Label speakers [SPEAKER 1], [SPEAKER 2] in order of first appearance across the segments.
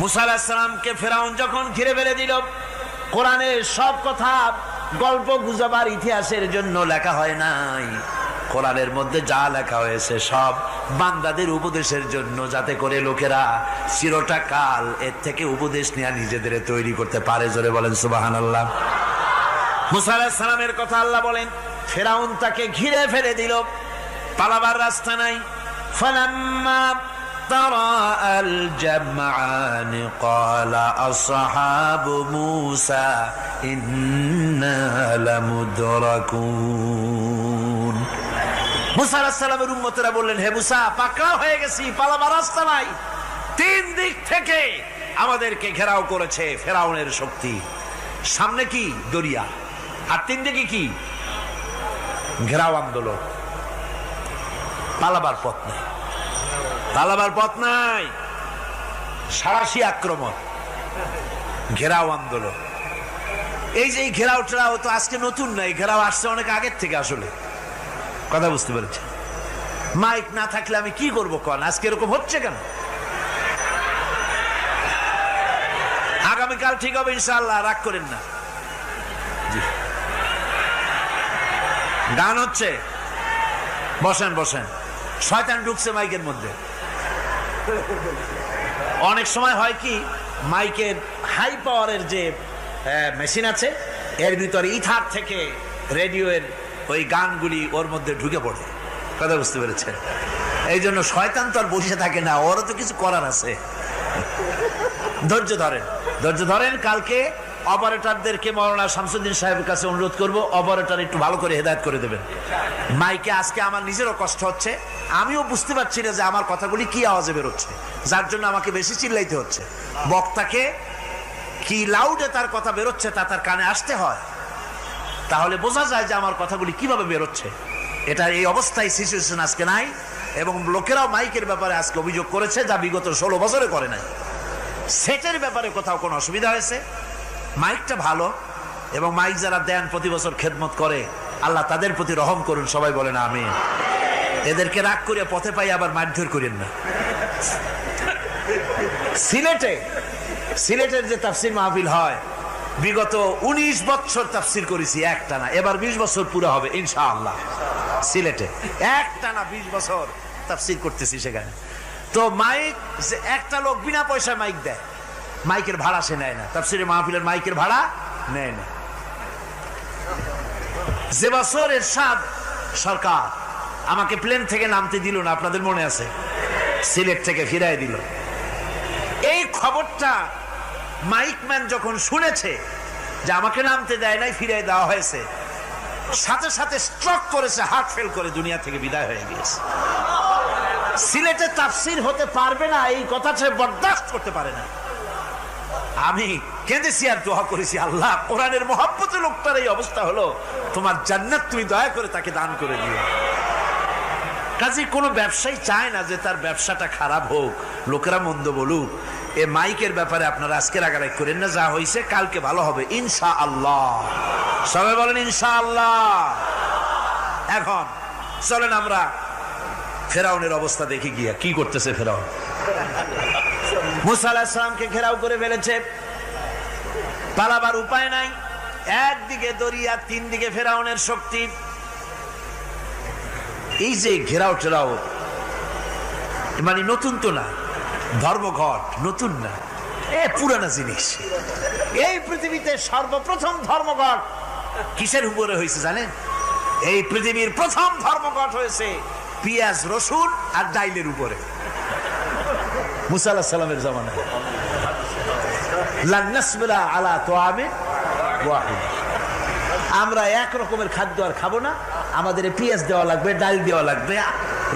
[SPEAKER 1] মুসা আলাহিসামকে ফেরাউন যখন ঘিরে ফেলে দিল কোরআনের সব কথা গল্প গুজবার ইতিহাসের জন্য লেখা হয় নাই। কোরআনের মধ্যে যা লেখা হয়েছে সব বান্দাদের উপদেশের জন্য, যাতে করে লোকেরা চিরটা কাল এর থেকে উপদেশ নেওয়া নিজেদের তৈরি করতে পারে। জোরে বলেন সুবাহান আল্লাহ মুসা আলাহিসামের কথা আল্লাহ বলেন, ফেরাউন তাকে ঘিরে ফেলে দিল, পালাবার রাস্তা নাই। ফালাম্মা تراءى الجمعان قال أصحاب موسى إنا لمدركون মুসা আলাহিসাল্লামের উম্মতেরা বললেন হে মুসা পাকড়াও হয়ে গেছি পালাবার রাস্তা নাই তিন দিক থেকে আমাদেরকে ঘেরাও করেছে ফেরাউনের শক্তি সামনে কি দরিয়া আর তিন দিকে কি ঘেরাও আন্দোলন পালাবার পথ নাই পালাবার পথ নাই। সারাশি আক্রমণ। ঘেরাও আন্দোলন। এই যে এই ঘেরাও টেরাও তো আজকে নতুন নাই ঘেরাও আসছে অনেক আগের থেকে আসলে। কথা বুঝতে পেরেছি মাইক না থাকলে আমি কি করব কন? আজকে এরকম হচ্ছে কেন? আগামীকাল ঠিক হবে ইনশাল্লাহ রাগ করেন না। গান হচ্ছে। বসেন বসেন। শয়তান ঢুকছে মাইকের মধ্যে। অনেক সময় হয় কি, মাইকের হাই পাওয়ারের যে মেশিন আছে, এর ভিতরে ইথার থেকে রেডিও এর ওই গানগুলি ওর মধ্যে ঢুকে পড়ে। কথা বুঝতে পেরেছেন? এই জন্য শয়তান তো আর বসে থাকে না, ওরও তো কিছু করার আছে। ধৈর্য ধরেন ধৈর্য ধরেন কালকে অপারেটরদেরকে মৌলানা শামসুদ্দিন সাহেবের কাছে অনুরোধ করব, অপারেটর একটু ভালো করে হেদায়ত করে দেবেন। মাইকে আজকে আমার নিজেরও কষ্ট হচ্ছে। আমিও বুঝতে পারছি না যে আমার কথাগুলি কি আওয়াজে বেরোচ্ছে। যার জন্য আমাকে বেশি চিল্লাইতে হচ্ছে। বক্তাকে কি লাউডে তার কথা বেরোচ্ছে তা তার কানে আসতে হয়। তাহলে বোঝা যায় যে আমার কথাগুলি কীভাবে বেরোচ্ছে। এটা এই অবস্থায় সিচুয়েশন আজকে নাই এবং লোকেরাও মাইকের ব্যাপারে আজকে অভিযোগ করেছে যা বিগত ষোলো বছরে করে নাই। সেটের ব্যাপারে কোথাও কোনো অসুবিধা হয়েছে। মাইকটা ভালো এবং মাইক যারা দেন প্রতি বছর খেদমত করে, আল্লাহ তাদের প্রতি রহম করুন, সবাই বলেন আমি এদেরকে রাগ করে পথে পাই আবার মারধর করেন না। সিলেটে, সিলেটের যে তাফসির মাহফিল হয়, বিগত ১৯ বছর তাফসির করেছি একটা না এবার ২০ বছর পুরো হবে, ইনশাআল্লাহ। সিলেটে একটা না ২০ বছর তাফসির করতেছি সেখানে। তো মাইক একটা লোক বিনা পয়সায় মাইক দেয়। মাইকের ভাড়া সে নেয় না। তাফসিরে মাহফিলের মাইকের ভাড়া নেয় না। যে বছর এরশাদ সরকার আমাকে প্লেন থেকে নামতে দিল না, আপনাদের মনে আছে? সিলেট থেকে ফিরাই দিল। এই খবরটা মাইকম্যান যখন শুনেছে যে আমাকে নামতে দেয় নাই ফিরাই দেওয়া হয়েছে, সাথে সাথে স্ট্রক করেছে হার্ট ফেল করে দুনিয়া থেকে বিদায় হয়ে গিয়েছে। সিলেটে তাফসির হতে পারবে না, এই কথা সে বরদাস্ত করতে পারে না। আমি কেঁদেছি আর দোয়া করেছি, আল্লাহ। কোরআনের মহাব্বত লোকটার এই অবস্থা হলো, তোমার জান্নাত তুমি দয়া করে তাকে দান করে দিও। কাজে কোনো ব্যবসায়ী চায় না যে তার ব্যবসাটা খারাপ হোক, লোকেরা মন্দ বলুক। এ মাইকের ব্যাপারে আপনারা আজকে রাগারাগ করেন না, যা হয়েছে কালকে ভালো হবে ইনশা আল্লাহ সবাই বলেন ইনশা আল্লাহ এখন, চলেন আমরা ফেরাউনের অবস্থা দেখি গিয়া, কি করতেছে ফেরাউন? মুসা আলাহিসামকে ঘেরাও করে ফেলেছে। পালাবার উপায় নাই। একদিকে দরিয়া তিন দিকে ফেরাউনের শক্তি। এই যে ঘেরাও টেরাও মানে নতুন তো না, ধর্মঘট, নতুন না, এ পুরানা জিনিস। এই পৃথিবীতে সর্বপ্রথম ধর্মঘট কিসের উপরে হয়েছে জানেন? এই পৃথিবীর প্রথম ধর্মঘট হয়েছে পিয়াজ, রসুন আর ডাইলের উপরে। মুসা আল্লাহ সাল্লামের আলা আমরা এক রকমের খাদ্য আর খাব না। আমাদের পেঁয়াজ দেওয়া লাগবে, ডাল দেওয়া লাগবে,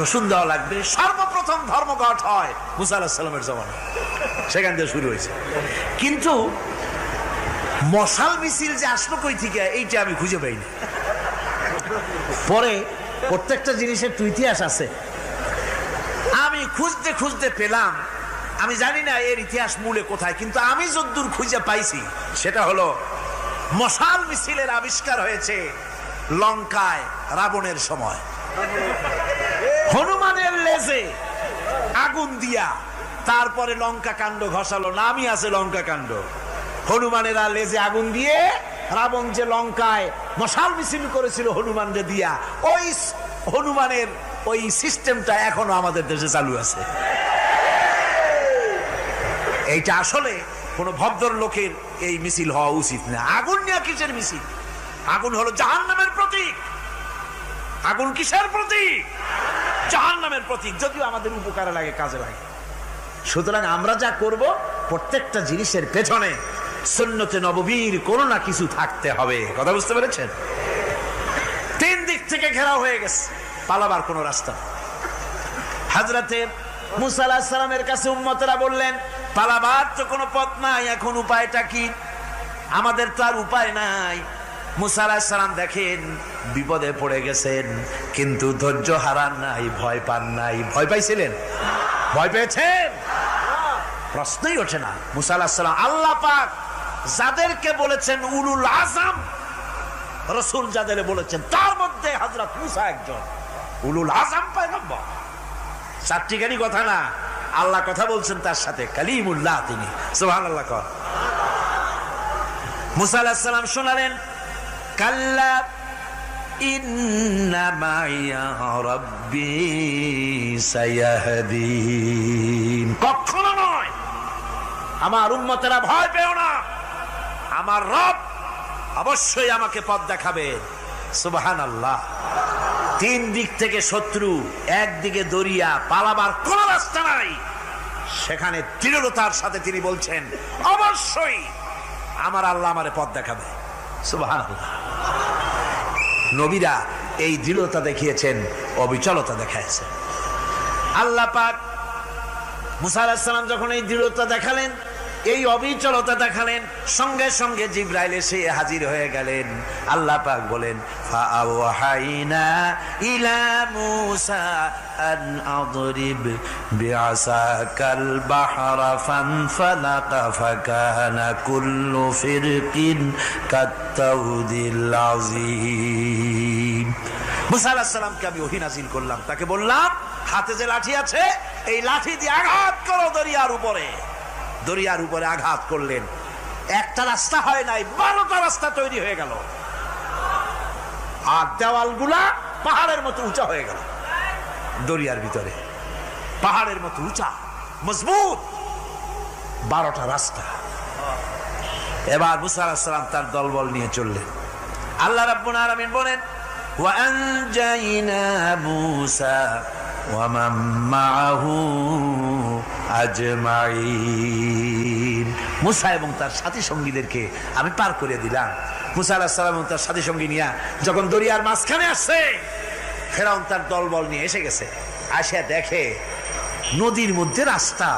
[SPEAKER 1] রসুন দেওয়া লাগবে। সর্বপ্রথম ধর্মঘট হয় মুসা আল্লাহ জামানায়। সেখান থেকে শুরু হয়েছে। কিন্তু মশাল মিছিল যে আসলো কই থেকে, এইটা আমি খুঁজে পাইনি। পরে প্রত্যেকটা জিনিসের তো ইতিহাস আছে। আমি খুঁজতে খুঁজতে পেলাম আমি জানি না এর ইতিহাস মূলে কোথায়, কিন্তু আমি যদ্দূর খুঁজে পাইছি, সেটা হলো মশাল মিছিলের আবিষ্কার হয়েছে লঙ্কায় রাবণের সময়। হনুমানের লেজে আগুন দিয়া তারপরে লঙ্কা কাণ্ড ঘষালো, নামই আছে লঙ্কা কাণ্ড। হনুমানেরা লেজে আগুন দিয়ে রাবণ যে লঙ্কায় মশাল মিছিল করেছিল হনুমানকে দিয়া, ওই হনুমানের ওই সিস্টেমটা এখনও আমাদের দেশে চালু আছে। এইটা আসলে কোন ভদ্র লোকের এই মিছিল হওয়া উচিত না। আগুন নিয়ে কিসের মিছিল? আগুন হলো জাহান নামের প্রতীক। আগুন কিসের প্রতীক? জাহান নামের প্রতীক, যদিও আমাদের উপকারে লাগে, কাজে লাগে। সুতরাং আমরা যা করব, প্রত্যেকটা জিনিসের পেছনে সুন্নতে নববীর কোনো না কিছু থাকতে হবে। কথা বুঝতে পেরেছেন? তিন দিক থেকে ঘেরাও হয়ে গেছে, পালাবার কোনো রাস্তা। হাজরাতে মুসা আলাহিস সালামের কাছে উম্মতেরা বললেন পালাবার তো কোনো পথ নাই, এখন উপায়টা কি? আমাদের তো আর উপায় নাই। মুসা আলাহিস দেখেন, বিপদে পড়ে গেছেন, কিন্তু ধৈর্য হারান নাই, ভয় পান নাই। ভয় পাইছিলেন? ভয় পেয়েছেন? প্রশ্নই ওঠে না। মুসা আলাহিস সালাম, আল্লাহ পাক যাদেরকে বলেছেন উলুল আজম রসুল যাদের বলেছেন, তার মধ্যে হযরত মুসা একজন। উলুল আজম পয়গম্বর। চারটিখানি কথা না। আল্লাহ কথা বলছেন তার সাথে। কালিমুল্লাহ তিনি। সোহান আল্লাহ কর। মুসা আলাহিস সালাম শোনালেন, কাল্লা কখনো নয়, আমার উম্মতেরা ভয় পেও না। আমার রব অবশ্যই আমাকে পথ দেখাবে। সুবহান আল্লাহ তিন দিক থেকে শত্রু একদিকে দরিয়া, পালাবার কোন রাস্তা নাই। সেখানে দৃঢ়তার সাথে তিনি বলছেন, অবশ্যই আমার আল্লাহ আমারে পথ দেখাবে। নবীরা এই দৃঢ়তা দেখিয়েছেন, অবিচলতা দেখাইছেন। আল্লাহ পাক মুসা আলাহিস সালাম যখন এই দৃঢ়তা দেখালেন এই অবিচলতা দেখালেন। সঙ্গে সঙ্গে জিব্রাইল এসে হাজির হয়ে গেলেন। আল্লাহ পাক বলেন কুল্লু আমি ওহী করলাম। তাকে বললাম, হাতে যে লাঠি আছে, এই লাঠি দিয়ে আঘাত করো দরিয়ার উপরে। দরিয়ার উপরে আঘাত করলেন। একটা রাস্তা হয় নাই, বারোটা রাস্তা তৈরি হয়ে গেল। আর দেওয়ালগুলা পাহাড়ের মতো উঁচা হয়ে গেল। দরিয়ার ভিতরে। পাহাড়ের মতো উঁচা, মজবুত। বারোটা রাস্তা। এবার মুসালাম তার দলবল নিয়ে চললেন। আল্লাহ রাব্বুল আরামিন বলেন, ওয়া আনজাইনা মুসা ومن معه আজমাইন মুসা এবং তার সাথী সঙ্গীদেরকে আমি পার করে দিলাম মুসা আলাহিস সালাম এবং তার সাথী সঙ্গী নিয়ে যখন দরিয়ার মাঝখানে আসছে ফেরাউন তার দলবল নিয়ে এসে গেছে আসে দেখে নদীর মধ্যে রাস্তা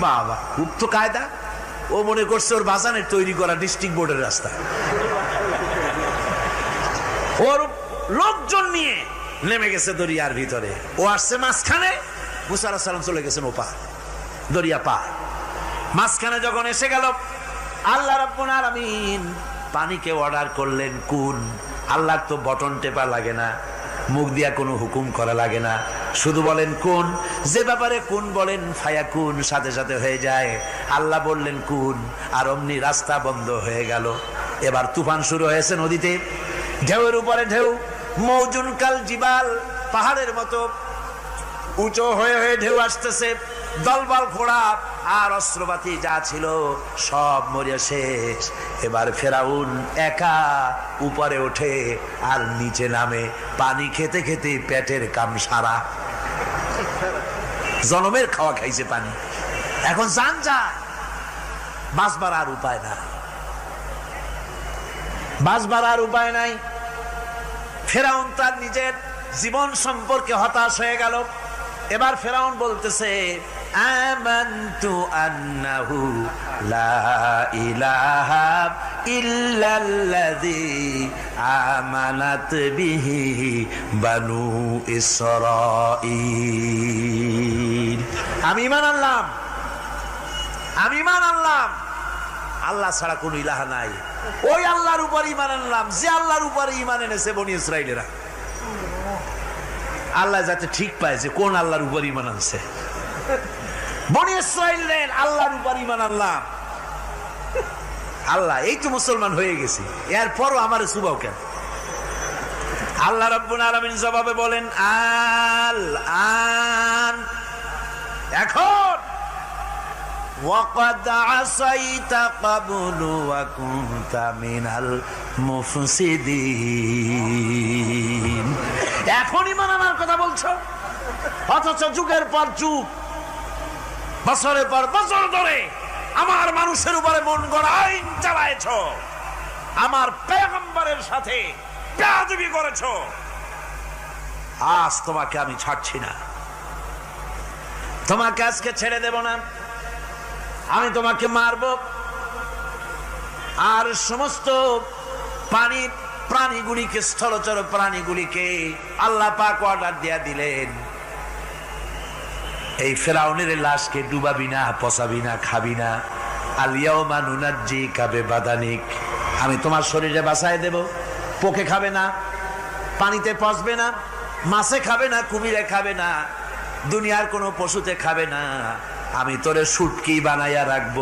[SPEAKER 1] বাবা খুব তো কায়দা ও মনে করছে ওর বাজানের তৈরি করা ডিস্ট্রিক্ট বোর্ডের রাস্তা ওর লোকজন নিয়ে নেমে গেছে দরিয়ার ভিতরে। ও আসছে মাঝখানে। মুসা চলে গেছেন ও পার দরিয়া পার। মাঝখানে যখন এসে গেল, আল্লাহ রাব্বুল আলামিন পানিকে অর্ডার করলেন, কোন? আল্লাহর তো বটন টেপা লাগে না, মুখ দিয়া কোনো হুকুম করা লাগে না। শুধু বলেন, কোন? যে ব্যাপারে কোন বলেন, ফায়া কোন? সাথে সাথে হয়ে যায়। আল্লাহ বললেন, কোন? আর অমনি রাস্তা বন্ধ হয়ে গেল। এবার তুফান শুরু হয়েছে নদীতে। ঢেউয়ের উপরে ঢেউ মৌজুন কাল জিবাল পাহাড়ের মতো উঁচু হয়ে হয়ে ঢেউ আসতেছে, দলবল ঘোড়া আর অস্ত্রপাতি যা ছিল সব মরে শেষ। এবার ফেরাউন একা উপরে ওঠে আর নিচে নামে, পানি খেতে খেতে পেটের কাম সারা জনমের খাওয়া খাইছে পানি। এখন যান যা বাঁচবার আর উপায় নাই। বাঁচবার আর উপায় নাই। ফেরাউন তার নিজের জীবন সম্পর্কে হতাশ হয়ে গেল। এবার ফেরাউন বলতেছে, আমান্তু আন্নাহু লা আমি ঈমান আনলাম। আমি ঈমান আনলাম। আল্লাহ ছাড়া কোন ইলাহা নাই। ওই আল্লাহর উপর ইমান আনলাম, যে আল্লাহর উপরে ইমান এনেছে বনি ইসরায়েলেরা আল্লাহ যাতে ঠিক পায় যে কোন আল্লাহর উপর ইমান আনছে। বনি ইসরাইলের আল্লাহর উপর ইমান আনলাম। আল্লাহ, এই তো মুসলমান হয়ে গেছি। এরপরও আমার সুবাও কেন? আল্লাহ রাব্বুল আলামিন জবাবে বলেন আল আন এখন وقد عصيت قبل وكنت من المفسدين এখনই মানানোর কথা বলছো অথচ যুগের পর যুগ বছরের পর বছর ধরে আমার মানুষের উপরে মন গড়া আইন চালাইছ আমার পেগম্বরের সাথে বেয়াদবি করেছ আজ তোমাকে আমি ছাড়ছি না তোমাকে আজকে ছেড়ে দেব না আমি তোমাকে মারব। আর সমস্ত পানি প্রাণীগুলিকে, স্থলচর প্রাণীগুলিকে আল্লাহ পাক অর্ডার দিয়া দিলেন। এই ফেরাউনের লাশকে ডুবাবি না, পচাবি না, খাবি না। আলিয়াও মানুনাজি কাবে বাদানিক আমি তোমার শরীরে বাসায় দেব। পোকে খাবে না, পানিতে পচবে না, মাছে খাবে না, কুমিরে খাবে না, দুনিয়ার কোনো পশুতে খাবে না। আমি তোরে সুটকি বানাইয়া রাখব,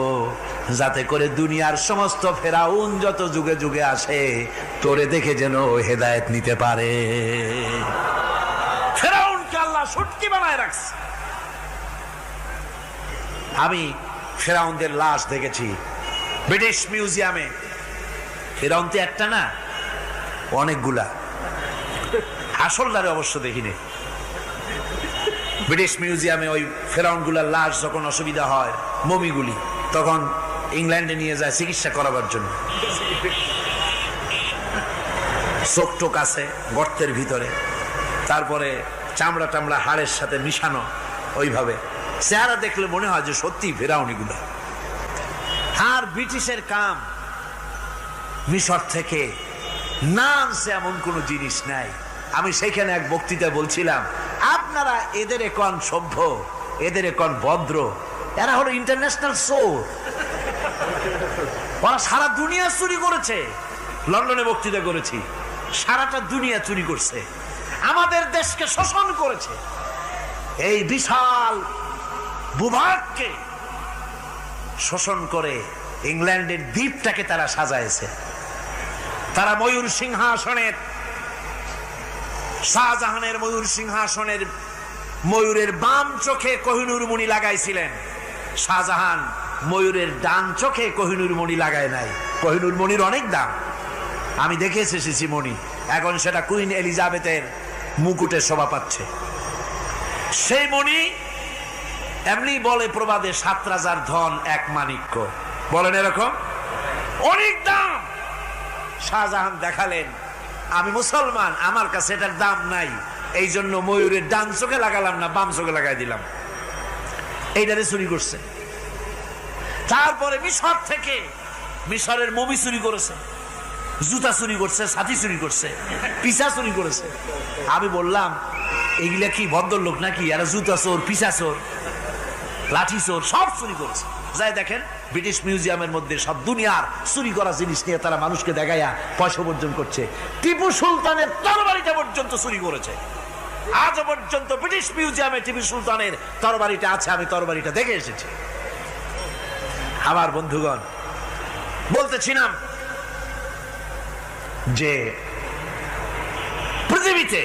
[SPEAKER 1] যাতে করে দুনিয়ার সমস্ত ফেরাউন যত যুগে যুগে আসে, তোরে দেখে যেন হেদায়েত নিতে পারে। বানায় রাখছে। আমি ফেরাউনদের লাশ দেখেছি, ব্রিটিশ মিউজিয়ামে। ফেরাউন তো একটা না, অনেকগুলা। আসলদারে অবশ্য দেখিনি। ব্রিটিশ মিউজিয়ামে ওই ফেরাউনগুলার লাশ যখন অসুবিধা হয়, মমিগুলি, তখন ইংল্যান্ডে নিয়ে যায় চিকিৎসা করাবার জন্য। চোখ টোক আছে গর্তের ভিতরে। তারপরে চামড়া টামড়া হাড়ের সাথে মিশানো ওইভাবে। চেহারা দেখলে মনে হয় যে সত্যি ফেরাউনিগুলো। আর ব্রিটিশের কাম মিশর থেকে না আনছে এমন কোনো জিনিস নাই। আমি সেখানে এক বক্তৃতা বলছিলাম আপনারা এদের এখন সভ্য, এদের এখন ভদ্র। এরা হলো ইন্টারন্যাশনাল সোর ওরা সারা দুনিয়া চুরি করেছে। লন্ডনে বক্তৃতা করেছি। সারাটা দুনিয়া চুরি করছে। আমাদের দেশকে শোষণ করেছে। এই বিশাল ভূভাগকে শোষণ করে ইংল্যান্ডের দ্বীপটাকে তারা সাজাইছে। তারা ময়ূর সিংহাসনের, শাহজাহানের ময়ূর সিংহাসনের ময়ূরের বাম চোখে কোহিনুর মণি লাগাইছিলেন। শাহজাহান ময়ূরের ডান চোখে কোহিনুর মণি লাগায় নাই। কোহিনুর মণির অনেক দাম। আমি দেখে এসেছি এখন সেটা কুইন এলিজাবেথের মুকুটে শোভা পাচ্ছে। সেই মণি এমনি বলে প্রবাদে, সাত রাজার ধন এক মানিক্য বলেন এরকম? অনেক দাম! শাহজাহান দেখালেন, আমি মুসলমান, আমার কাছে এটার দাম নাই। এই জন্য ময়ূরের ডান চোখে লাগালাম না, বাম চোখে লাগাই দিলাম। এইটারে চুরি করছে। তারপরে মিশর থেকে মিশরের মমি চুরি করেছে, জুতা চুরি করছে সাথী চুরি করছে, পিসা চুরি করেছে। আমি বললাম এগুলা কি ভদ্রলোক নাকি? আর জুতা চোর, পিসা চোর, লাঠি চোর, সব চুরি করেছে। যাই দেখেন, ব্রিটিশ মিউজিয়ামের মধ্যে সব দুনিয়ার চুরি করা জিনিস নিয়ে তারা মানুষকে দেখাইয়া পয়সা অর্জন করছে। টিপু সুলতানের তরবারিটা পর্যন্ত চুরি করেছে। আজ পর্যন্ত ব্রিটিশ মিউজিয়ামে টিপু সুলতানের তরবারিটা আছে, আমি তরবারিটা দেখে এসেছি। আমার বন্ধুগণ, বলতেছিলাম যে পৃথিবীতে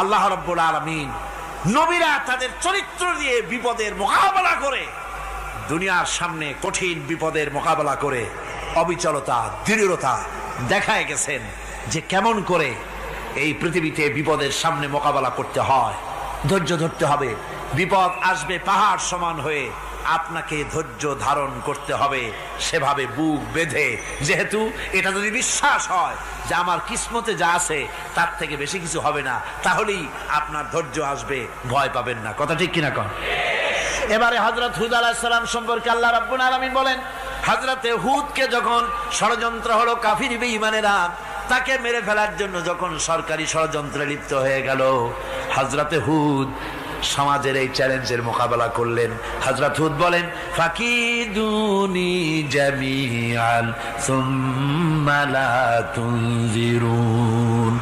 [SPEAKER 1] আল্লাহ রব্বুল আলমিন নবীরা তাদের চরিত্র দিয়ে বিপদের মোকাবেলা করে, দুনিয়ার সামনে কঠিন বিপদের মোকাবেলা করে অবিচলতা, দৃঢ়তা দেখায় গেছেন যে কেমন করে এই পৃথিবীতে বিপদের সামনে মোকাবেলা করতে হয়। ধৈর্য ধরতে হবে। বিপদ আসবে পাহাড় সমান হয়ে। আপনাকে ধৈর্য ধারণ করতে হবে। সেভাবে বুক বেঁধে। যেহেতু এটা যদি বিশ্বাস হয় যে আমার কিসমতে যা আছে, তার থেকে বেশি কিছু হবে না, তাহলেই আপনার ধৈর্য আসবে। ভয় পাবেন না। কথা ঠিক কিনা কন? এবারে হজরত হুদ আলাহিসাল্লাম সম্পর্কে আল্লাহ রাব্বুল আলামিন বলেন হজরতে হুদকে যখন ষড়যন্ত্র হলো কাফির বেঈমানেরা তাকে মেরে ফেলার জন্য যখন সরকারি ষড়যন্ত্রে লিপ্ত হয়ে গেল হাজরাতে হুদ সমাজের এই চ্যালেঞ্জের মোকাবেলা করলেন। হাজরত হুদ বলেন ফাঁকি দুনি সুম্মা লা তুনজিরুন।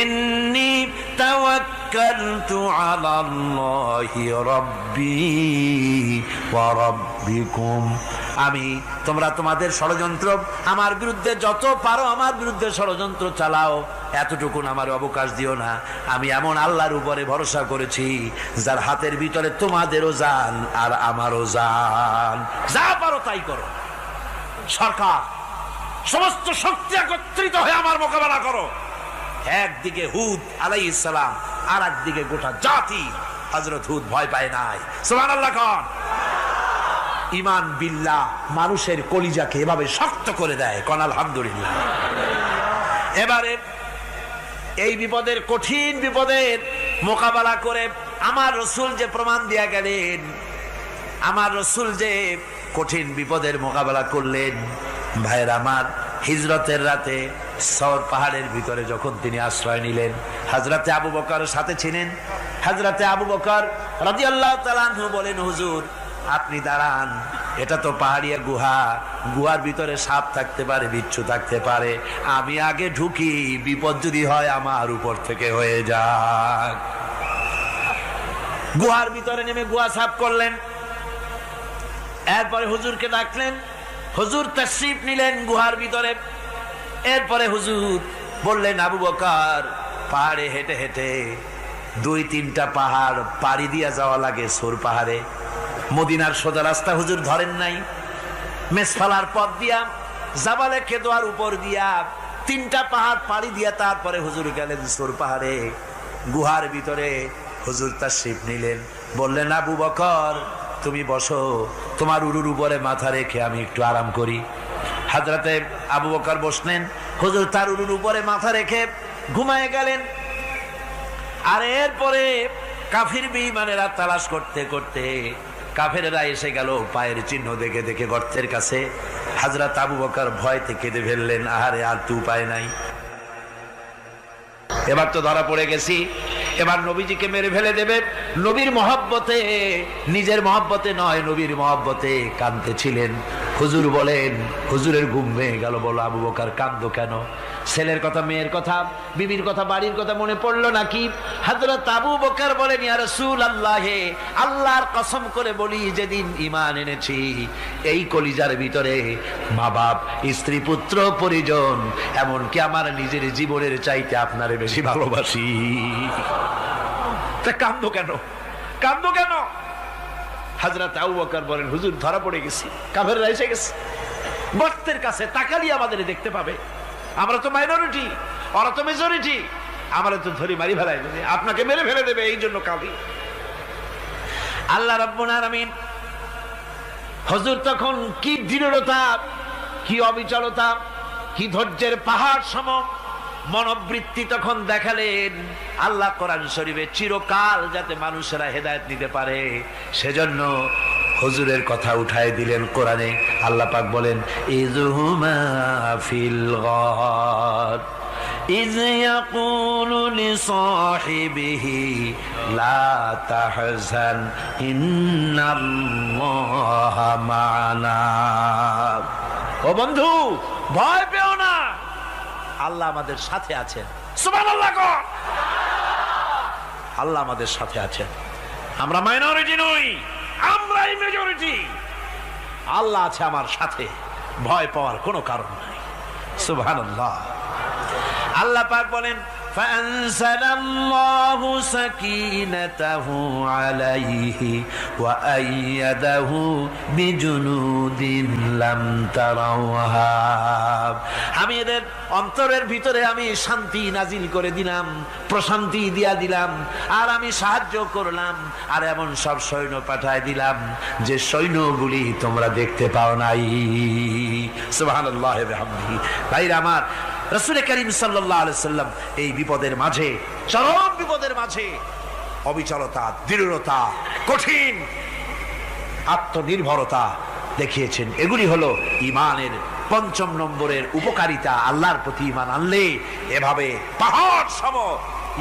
[SPEAKER 1] ইন্নী তাওয়াক্কালতু আলাল্লাহি রাব্বি ওয়া রাব্বিকুম। আমি, তোমরা তোমাদের ষড়যন্ত্র, আমার বিরুদ্ধে যত পারো আমার বিরুদ্ধে ষড়যন্ত্র চালাও। এতটুকুন আমার অবকাশ দিও না। আমি এমন আল্লাহর উপরে ভরসা করেছি, যার হাতের ভিতরে তোমাদেরও যান আর আমারও যান যা পারো তাই করো। সরকার, সমস্ত শক্তি একত্রিত হয়ে আমার মোকাবেলা করো। একদিকে হুদ আলাই ইসলাম আর একদিকে গোটা জাতি। হজরত হুদ ভয় পায় নাই। সোমান আল্লাহ খান ইমান বিল্লা মানুষের কলিজাকে এভাবে শক্ত করে দেয়, কন আলহামদুলিল্লাহ। এবারে এই বিপদের, কঠিন বিপদের মোকাবেলা করে আমার রসুল যে প্রমাণ দিয়া গেলেন, আমার রসুল যে কঠিন বিপদের মোকাবেলা করলেন, ভাইয়ের আমার, হিজরতের রাতে সর পাহাড়ের ভিতরে যখন তিনি আশ্রয় নিলেন, হাজরাতে আবু বকর সাথে ছিলেন, হাজরাতে আবু বকর রাজি আল্লাহ বলেন, হুজুর আপনি দাঁড়ান। এটা তো পাহাড়িয়া গুহা। গুহার ভিতরে সাপ থাকতে পারে, বিচ্ছু থাকতে পারে। আমি আগে ঢুকি, বিপদ যদি হয় আমার উপর থেকে হয়ে যাক। গুহার ভিতরে নেমে গুহা সাফ করলেন। এরপরে হুজুরকে ডাকলেন। হুজুর তশরিফ নিলেন গুহার ভিতরে। এরপরে হুজুর বললেন, আবু বকার, পাহাড়ে হেঁটে হেঁটে দুই তিনটা পাহাড় পাড়ি দিয়া যাওয়া লাগে সোর পাহাড়ে। মদিনার সোজা রাস্তা হুজুর ধরেন নাই। মেসফালার পথ দিয়া, জাবালে খেদোয়ার উপর দিয়া, তিনটা পাহাড় পাড়ি দিয়া তারপরে হুজুর গেলেন সোর পাহাড়ে। গুহার ভিতরে হুজুর তার শিব নিলেন। বললেন, আবু বকর, তুমি বসো, তোমার উরুর উপরে মাথা রেখে আমি একটু আরাম করি। হাজরাতে আবু বকর বসলেন, হুজুর, তার উরুর উপরে মাথা রেখে ঘুমায় গেলেন। আর এরপরে কাফির বিমানেরা তালাশ করতে করতে কাফেরেরা এসে গেল, পায়ের চিহ্ন দেখে দেখে গর্তের কাছে। হাজরা তাবু বকার ভয়তে কেঁদে ফেললেন, আহারে আর তু পায় নাই। এবার তো ধরা পড়ে গেছি। এবার নবীজিকে মেরে ফেলে দেবে। নবীর মহাব্বতে, নিজের মহাব্বতে নয়, নবীর মহাব্বতে কাঁদতে ছিলেন। হুজুর বলেন, হুজুরের ঘুম ভেঙে গেল বলো, আবু বকার কান্দ কেন? ছেলের কথা, মেয়ের কথা, বিবির কথা, বাড়ির কথা মনে পড়ল নাকি? হাজরত আবু বকার বলেন আল্লাহে আল্লাহর কসম করে বলি, যেদিন ইমান এনেছি, এই কলিজার ভিতরে মা বাপ স্ত্রী, পুত্র, পরিজন, এমনকি আমার নিজের জীবনের চাইতে আপনারে বেশি ভালোবাসি। তা কান্দো কেন? কান্দো কেন? হাজরত আবু বলেন, হুজুর, ধরা পড়ে গেছি কাফের এসে গেছে। গর্তের কাছে তাকালি আমাদের দেখতে পাবে। আমরা তো মাইনরিটি ওরা তো মেজরিটি আমরা তো ধরি মারি ফেলাই দেবে, আপনাকে মেরে ফেলে দেবে, এই জন্য কাঁদি। আল্লাহ রব্বুল আলামিন হজুর তখন কি দৃঢ়তা, কি অবিচলতা, কি ধৈর্যের পাহাড় সম মনোবৃত্তি তখন দেখালেন আল্লাহ কোরআন শরীফে চিরকাল যাতে মানুষেরা হেদায়েত নিতে পারে সেজন্য হুজুরের কথা উঠায় দিলেন কোরআনে আল্লাহ পাক বলেন ইজহুমা ফিল গার إذ يقول لصاحبه لا تحزن إن الله معنا ও বন্ধু ভয় পেও না আল্লাহ আমাদের সাথে আছেন। আল্লাহ আমাদের সাথে আছেন। আমরা মাইনরিটি নই আমরাই মেজরিটি আল্লাহ আছে আমার সাথে ভয় পাওয়ার কোনো কারণ নাই। সুবহানাল্লাহ। আল্লাহ পাক বলেন فأنزل الله سكينته عليه وأيده بجنود لم تروها আমি এদের অন্তরের ভিতরে আমি শান্তি নাজিল করে দিলাম প্রশান্তি দিয়া দিলাম আর আমি সাহায্য করলাম আর এমন সব সৈন্য পাঠায় দিলাম যে সৈন্যগুলি তোমরা দেখতে পাও নাই সুবহানাল্লাহ বিহামদিহি ভাইরা আমার রসুল করিম সাল্লাম এই বিপদের মাঝে, চরম বিপদের মাঝে অবিচলতা, দৃঢ়তা, কঠিন আত্মনির্ভরতা দেখিয়েছেন। এগুলি হলো ইমানের পঞ্চম নম্বরের উপকারিতা, আল্লাহর প্রতি ইমান আনলে এভাবে পাহাড় সম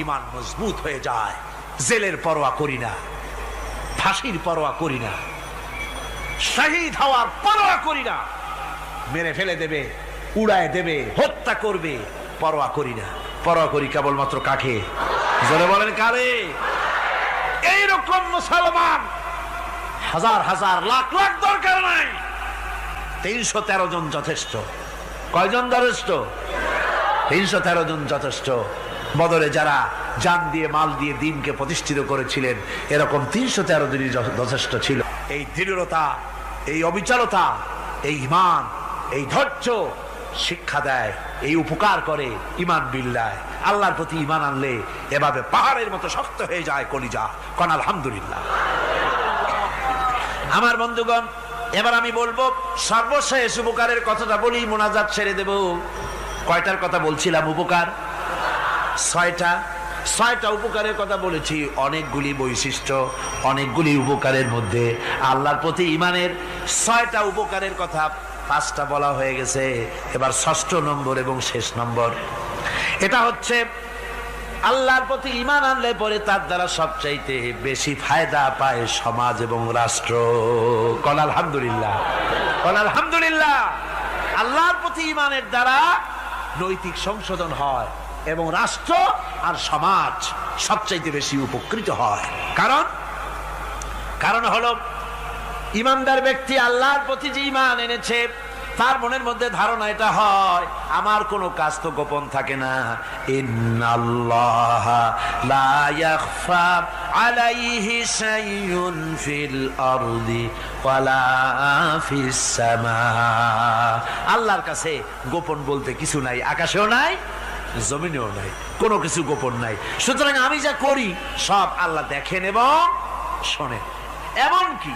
[SPEAKER 1] ইমান মজবুত হয়ে যায়। জেলের পরোয়া করি না, ফাঁসির পরোয়া করি না, শহীদ হওয়ার পরোয়া করি না, মেরে ফেলে দেবে উড়ায় দেবে, হত্যা করবে। পরোয়া করি না, পরোয়া করি কেবলমাত্র কাকে? জোরে বলেন কারে? এইরকম মুসলমান হাজার হাজার, লাখ লাখ দরকার নাই। তিনশো তেরো জন যথেষ্ট। কয়জন যথেষ্ট তিনশো তেরো জন যথেষ্ট। বদলে যারা জান দিয়ে, মাল দিয়ে দিনকে প্রতিষ্ঠিত করেছিলেন, এরকম তিনশো তেরো দিনই যথেষ্ট ছিল। এই দৃঢ়তা, এই অবিচারতা এই ইমান এই ধৈর্য শিক্ষা দেয়, এই উপকার করে ইমান বিল্লায় আল্লাহর প্রতি ইমান আনলে এভাবে পাহাড়ের মতো শক্ত হয়ে যায় কলিজা। কন আলহামদুলিল্লাহ। আমার বন্ধুগণ, এবার আমি বলব, সর্বশেষ উপকারের কথাটা বলি মোনাজাত ছেড়ে দেব। কয়টার কথা বলছিলাম উপকার? ছয়টা। ছয়টা উপকারের কথা বলেছি, অনেকগুলি বৈশিষ্ট্য, অনেকগুলি উপকারের মধ্যে আল্লাহর প্রতি ইমানের ছয়টা উপকারের কথা পাঁচটা বলা হয়ে গেছে, এবার ষষ্ঠ নম্বর এবং শেষ নম্বর। এটা হচ্ছে, আল্লাহর প্রতি ইমান আনলে পরে তার দ্বারা সবচাইতে বেশি ফায়দা পায় সমাজ এবং রাষ্ট্র। কল আলহামদুলিল্লাহ। কল আলহামদুলিল্লাহ। আল্লাহর প্রতি ইমানের দ্বারা নৈতিক সংশোধন হয় এবং রাষ্ট্র আর সমাজ সবচাইতে বেশি উপকৃত হয়। কারণ? কারণ হলো ইমানদার ব্যক্তি আল্লাহর প্রতি যে ইমান এনেছে, তার মনের মধ্যে ধারণা এটা হয়, আমার কোনো কাজ তো গোপন থাকে না। আল্লাহর কাছে গোপন বলতে কিছু নাই, আকাশেও নাই, জমিনেও নাই, কোনো কিছু গোপন নাই। সুতরাং আমি যা করি, সব আল্লাহ দেখেন এবং শোনেন। এমন কি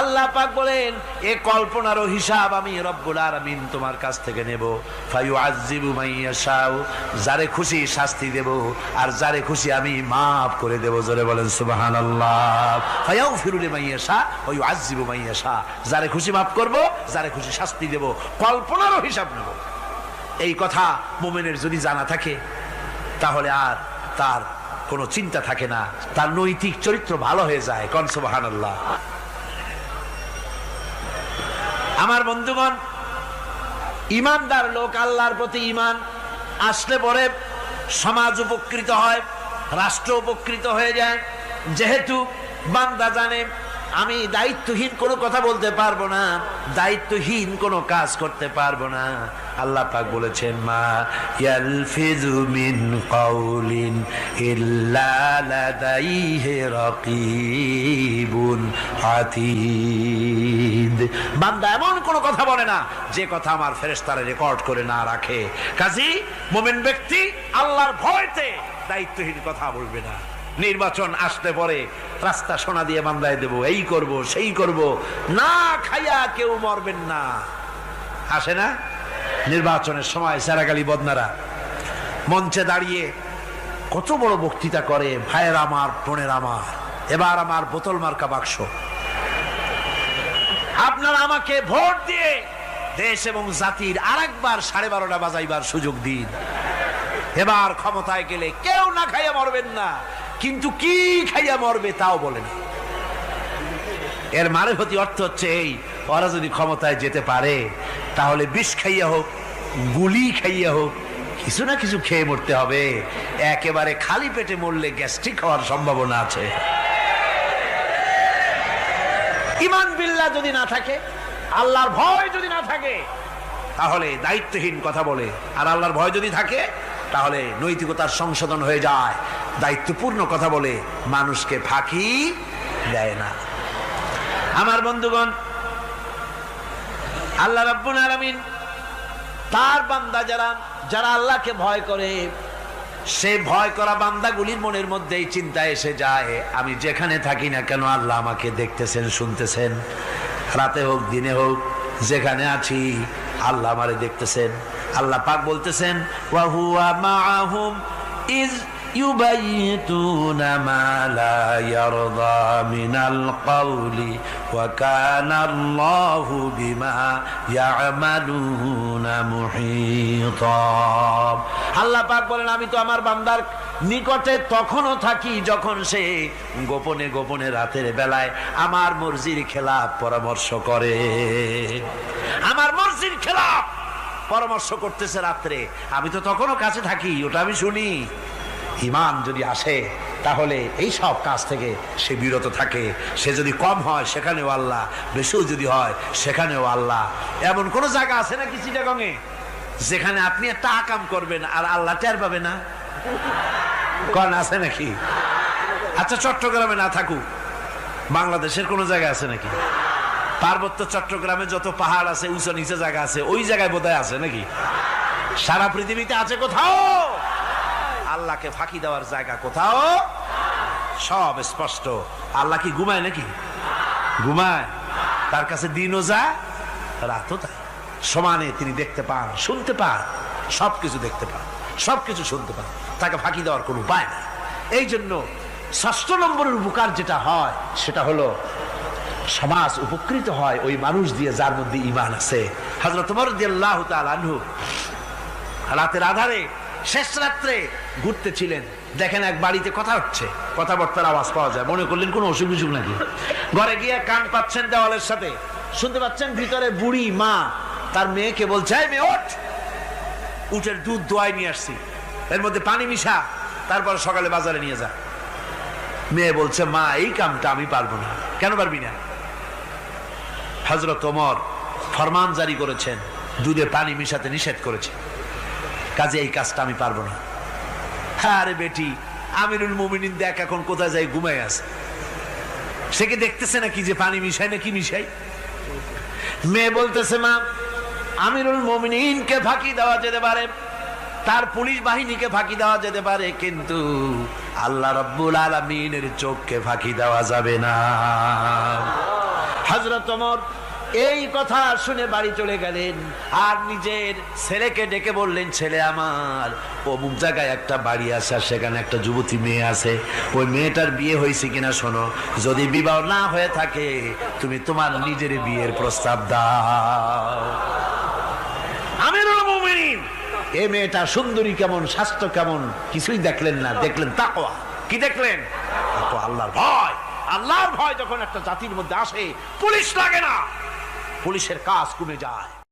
[SPEAKER 1] আল্লাহ পাক বলেন, এ কল্পনারও হিসাব আমি রব্বুল আলামিন তোমার কাছ থেকে নেব। ফায়ুআযযিবু মান ইয়াশাউ, যারে খুশি শাস্তি দেব, আর যারে খুশি আমি মাফ করে দেব। জোরে বলেন, সুবহানাল্লাহ। ফায়াগফিরু মাইয়া ইয়াশা ওয়া ইউআযযিবু মাইয়া ইয়াশা, যারে খুশি মাফ করব, যারে খুশি শাস্তি দেব। কল্পনারও হিসাব নেব। এই কথা মোমেনের যদি জানা থাকে, তাহলে আর তার কোনো চিন্তা থাকে না। তার নৈতিক চরিত্র ভালো হয়ে যায়। কন সুবহানাল্লাহ? আমার বন্ধুগণ, ইমানদার লোক আল্লাহর প্রতি ইমান আসলে পরে সমাজ উপকৃত হয়, রাষ্ট্র উপকৃত হয়ে যায়। যেহেতু বান্দা জানে, আমি দায়িত্বহীন কোনো কথা বলতে পারব না, দায়িত্বহীন কোনো কাজ করতে পারব না। আল্লাহ পাক বলেছেন, মা ইয়ালফিজু মিন কাউলিন ইল্লা লাদাইহি রাকিবুন আতীদ। বান্দা এমন কোনো কথা বলে না, যে কথা আমার ফেরেশতারা রেকর্ড করে না রাখে। কাজী, মোমেন ব্যক্তি আল্লাহর ভয়তে দায়িত্বহীন কথা বলবে না। নির্বাচন আসতে পরে রাস্তা সোনা দিয়ে বান্দায় দেব, এই করব, সেই করব। না খাইয়া কেউ মরবেন না। আসে না? নির্বাচনের সময় সারাগালি বদনারা মঞ্চে দাঁড়িয়ে কত বড় বক্তৃতা করে, ভাইয়ের আমার, বোনের আমার, এবার আমার বোতল মার্কা বাক্স। আপনারা আমাকে ভোট দিয়ে দেশ এবং জাতির আরেকবার সাড়ে বারোটা বাজাইবার সুযোগ দিন। এবার ক্ষমতায় গেলে কেউ না খাইয়া মরবেন না, কিন্তু কি খাইয়া মরবে তাও বলেন এর মারেফতি অর্থ হচ্ছে এই, ওরা যদি ক্ষমতায় যেতে পারে, তাহলে বিষ খাইয়া হোক, গুলি খাইয়া হোক, কিছু না কিছু খেয়ে মরতে হবে। একেবারে খালি পেটে মরলে গ্যাস্ট্রিক হওয়ার সম্ভাবনা আছে। ইমান বিল্লাহ যদি না থাকে, আল্লাহর ভয় যদি না থাকে, তাহলে দায়িত্বহীন কথা বলে। আর আল্লাহর ভয় যদি থাকে, তাহলে নৈতিকতার সংশোধন হয়ে যায়। দায়িত্বপূর্ণ কথা বলে, মানুষকে ফাঁকি দেয় না। আমার বন্ধুগণ, আল্লাহ রাব্বুল আলামিন তার বান্দা যারা যারা আল্লাহকে ভয় করে, সে ভয় করা বান্দাগুলির মনের মধ্যেই চিন্তা এসে যায়, আমি যেখানে থাকি না কেন আল্লাহ আমাকে দেখতেছেন, শুনতেছেন। রাতে হোক, দিনে হোক, যেখানে আছি, আল্লাহ আমারে দেখতেছেন। আল্লাহ পাক বলতেছেন ওয়াহুয়া মাআহুম ইজ ইউবাইতুনা মা লা ইয়ারদা মিনাল কাওলি ওয়া কানা আল্লাহু বিমা ইয়ামালুনা মুহীতা। পাক বলেন, আমি তো আমার বান্দার নিকটে তখনও থাকি যখন সে গোপনে গোপনে রাতের বেলায় আমার মর্জির খেলাফ পরামর্শ করে। আমার মর্জির খেলাফ পরামর্শ করতেছে রাত্রে। আমি তো তখনও কাছে থাকি, ওটা আমি শুনি। ইমান যদি আসে, তাহলে এই সব কাজ থেকে সে বিরত থাকে। সে যদি কম হয়, সেখানেও আল্লাহ। বেশিও যদি হয়, সেখানেও আল্লাহ। এমন কোন জায়গা আছে নাকি চিটাগঙে যেখানে আপনি একটা আকাম করবেন আর আল্লাহ টের পাবে না? কন, আছে নাকি? আচ্ছা চট্টগ্রামে না থাকুক। বাংলাদেশের কোন জায়গা আছে নাকি? পার্বত্য চট্টগ্রামে যত পাহাড় আছে উঁচু নিচে জায়গা আছে, ওই জায়গায় বোধহয় আছে নাকি? সারা পৃথিবীতে আছে কোথাও! আল্লাহকে ফাঁকি দেওয়ার জায়গা কোথাও? সব স্পষ্ট। আল্লাহ কি ঘুমায় নাকি? ঘুমায়। তার কাছে দিনও যায়, রাতও তাই সমানে তিনি দেখতে পান, শুনতে পান, সবকিছু দেখতে পান, সবকিছু শুনতে পান। তাকে ফাঁকি দেওয়ার কোনো উপায় নেই। এই জন্য ষষ্ঠ নম্বরের উপকার যেটা হয়, সেটা হলো সমাজ উপকৃত হয় ওই মানুষ দিয়ে যার মধ্যে ইমান আছে। হজরত মরদিয়াল্লাহ রাতের আধারে শেষ রাত্রে ঘুরতেছিলেন। দেখেন এক বাড়িতে কথা হচ্ছে। কথাবার্তার আওয়াজ পাওয়া যায়। মনে করলেন কোনো অসুখ বিসুখ নাকি? ঘরে গিয়ে কান পাচ্ছেন দেওয়ালের সাথে। শুনতে পাচ্ছেন ভিতরে বুড়ি মা। তার মেয়েকে বলছে ওঠ! উঠের দুধ দোয়াই নিয়ে আসছি। এর মধ্যে পানি মিশা। তারপর সকালে বাজারে নিয়ে যা। মেয়ে বলছে, মা, এই কামটা আমি পারব না। কেন পারবি না? হজরত ওমর ফরমান জারি করেছেন। দুধে পানি মিশাতে নিষেধ করেছেন। কাজে এই কাজটা আমি পারব না। হ্যাঁ রে বেটি, আমিরুল মুমিনিন দেখ এখন কোথায় যাই ঘুমাই আছে। সে কি দেখতেছে নাকি যে পানি মিশাই না কি মিশাই মেয়ে বলতেছে, মা, আমিরুল মোমিনকে ফাঁকি দেওয়া যেতে পারে, তার পুলিশ বাহিনীকে ফাঁকি দেওয়া যেতে পারে, কিন্তু আল্লাহ রব্বুল আলমিনের চোখকে ফাঁকি দেওয়া যাবে না। হজরত এই কথা শুনে বাড়ি চলে গেলেন। আর নিজের ছেলেকে ডেকে বললেন ছেলে আমার অমুক জায়গায় একটা বাড়ি আছে আর সেখানে একটা যুবতী মেয়ে আছে। ওই মেয়েটার বিয়ে হয়েছে কিনা শোনো। যদি বিবাহ না হয়ে থাকে তুমি তোমার নিজের বিয়ের প্রস্তাব দাও। আমিরুল মুমিনিন। এ মেয়েটা সুন্দরী কেমন স্বাস্থ্য কেমন কিছুই দেখলেন না। দেখলেন তাকওয়া। কি দেখলেন? আল্লাহর ভয়। আল্লাহর ভয় যখন একটা জাতির মধ্যে আসে পুলিশ লাগে না। পুলিশের কাজ কমে যায়